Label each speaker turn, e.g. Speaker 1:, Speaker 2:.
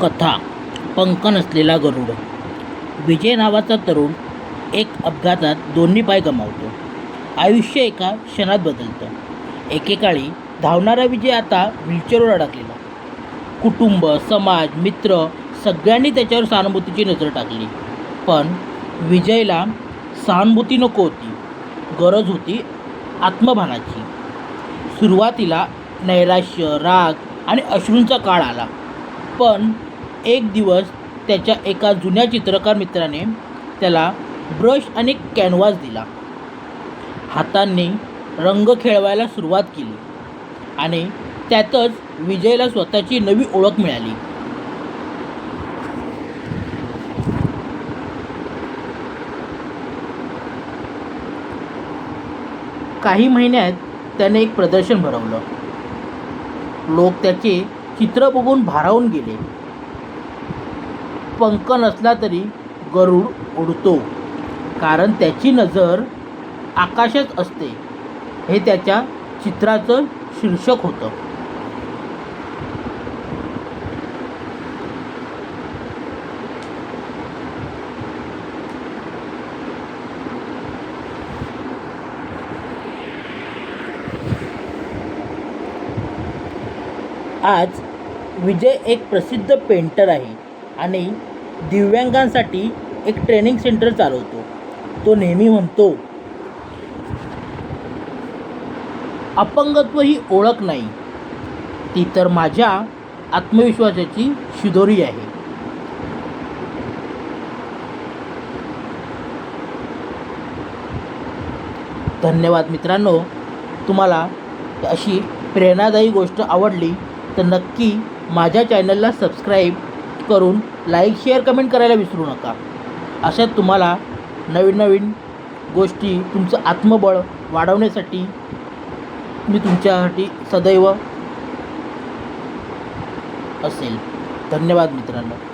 Speaker 1: कथा पंख नसलेला गरुड. विजय नावाचा तरुण एक अपघातात दोन्ही पाय गमावतो. आयुष्य एका क्षणात बदलतं. एकेकाळी धावणारा विजय आता व्हीलचेअरवर अडकलेला. कुटुंब समाज मित्र सगळ्यांनी त्याच्यावर सहानुभूतीची नजर टाकली. पण विजयला सहानुभूती नको होती. गरज होती आत्मभानाची. सुरुवातीला नैराश्य राग आणि अश्रूंचा काळ आला. पण एक दिवस त्याच्या एका जुन्या चित्रकार मित्राने त्याला ब्रश आणि कॅनव्हास दिला. हातांनी रंग खेळवायला सुरुवात केली आणि त्यातच विजयला स्वतःची नवी ओळख मिळाली. काही महिन्यात त्याने एक प्रदर्शन भरवलं. लोक त्याचे चित्र बघून भारावून गेले. पंख नसला तरी गरुड उडतो. कारण त्याची नजर आकाशात असते. हे त्याच्या चित्राचं शीर्षक होतं. आज विजय एक प्रसिद्ध पेंटर आहे आणि दिव्यांगांसाठी एक ट्रेनिंग सेंटर चालवतो. तो नेहमी म्हणतो अपंगत्व ही ओळख नाही. ती तर माझ्या आत्मविश्वासाची शिदोरी आहे. धन्यवाद मित्रांनो. तुम्हाला अशी प्रेरणादायी गोष्ट आवडली तर नक्की माझ्या चॅनलला सबस्क्राईब करून लाईक शेअर कमेंट करायला विसरू नका. अशा तुम्हाला नवीन नवीन गोष्टी तुमचं आत्मबळ वाढवण्यासाठी मी तुमच्यासाठी सदैव असेल. धन्यवाद मित्रांनो.